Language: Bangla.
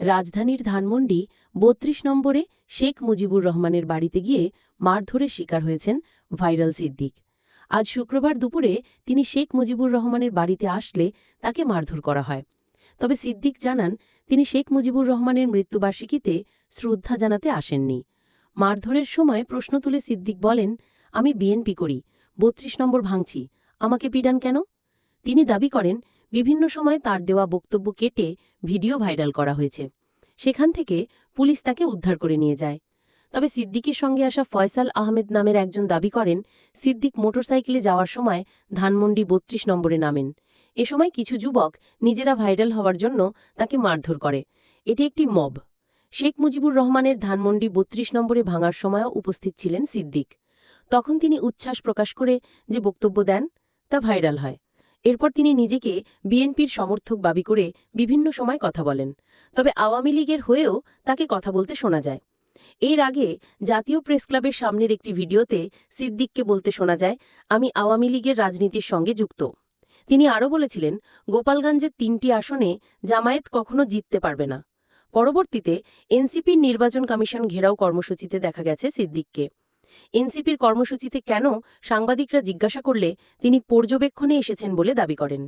রাজধানীর ধানমন্ডি বত্রিশ নম্বরে শেখ মুজিবুর রহমানের বাড়িতে গিয়ে মারধরের শিকার হয়েছেন ভাইরাল সিদ্দিক। আজ শুক্রবার দুপুরে তিনি শেখ মুজিবুর রহমানের বাড়িতে আসলে তাকে মারধর করা হয়। তবে সিদ্দিক জানান, তিনি শেখ মুজিবুর রহমানের মৃত্যুবার্ষিকীতে শ্রদ্ধা জানাতে আসেননি। মারধরের সময় প্রশ্ন তুলে সিদ্দিক বলেন, আমি বিএনপি করি, বত্রিশ নম্বর ভাঙছি, আমাকে পিডান কেন? তিনি দাবি করেন বিভিন্ন সময় তার দেওয়া বক্তব্য কেটে ভিডিও ভাইরাল করা হয়েছে। সেখান থেকে পুলিশ তাকে উদ্ধার করে নিয়ে যায়। তবে সিদ্দিকের সঙ্গে আসা ফয়সাল আহমেদ নামের একজন দাবি করেন, সিদ্দিক মোটরসাইকেলে যাওয়ার সময় ধানমন্ডি বত্রিশ নম্বরে নামেন। এ সময় কিছু যুবক নিজেরা ভাইরাল হওয়ার জন্য তাকে মারধর করে। এটি একটি মব। শেখ মুজিবুর রহমানের ধানমন্ডি বত্রিশ নম্বরে ভাঙার সময়ও উপস্থিত ছিলেন সিদ্দিক। তখন তিনি উচ্ছ্বাস প্রকাশ করে যে বক্তব্য দেন, তা ভাইরাল হয়। এরপর তিনি নিজেকে বিএনপির সমর্থক দাবি করে বিভিন্ন সময় কথা বলেন। তবে আওয়ামী লীগের হয়েও তাকে কথা বলতে শোনা যায়। এর আগে জাতীয় প্রেস ক্লাবের সামনের একটি ভিডিওতে সিদ্দিককে বলতে শোনা যায়, আমি আওয়ামী লীগের রাজনীতির সঙ্গে যুক্ত। তিনি আরও বলেছিলেন, গোপালগঞ্জের তিনটি আসনে জামায়াত কখনো জিততে পারবে না। পরবর্তীতে এনসিপির নির্বাচন কমিশন ঘেরাও কর্মসূচিতে দেখা গেছে সিদ্দিককে। এনসিপির কর্মসূচিতে কেন সাংবাদিকরা জিজ্ঞাসা করলে তিনি পর্যবেক্ষণে এসেছেন বলে দাবি করেন।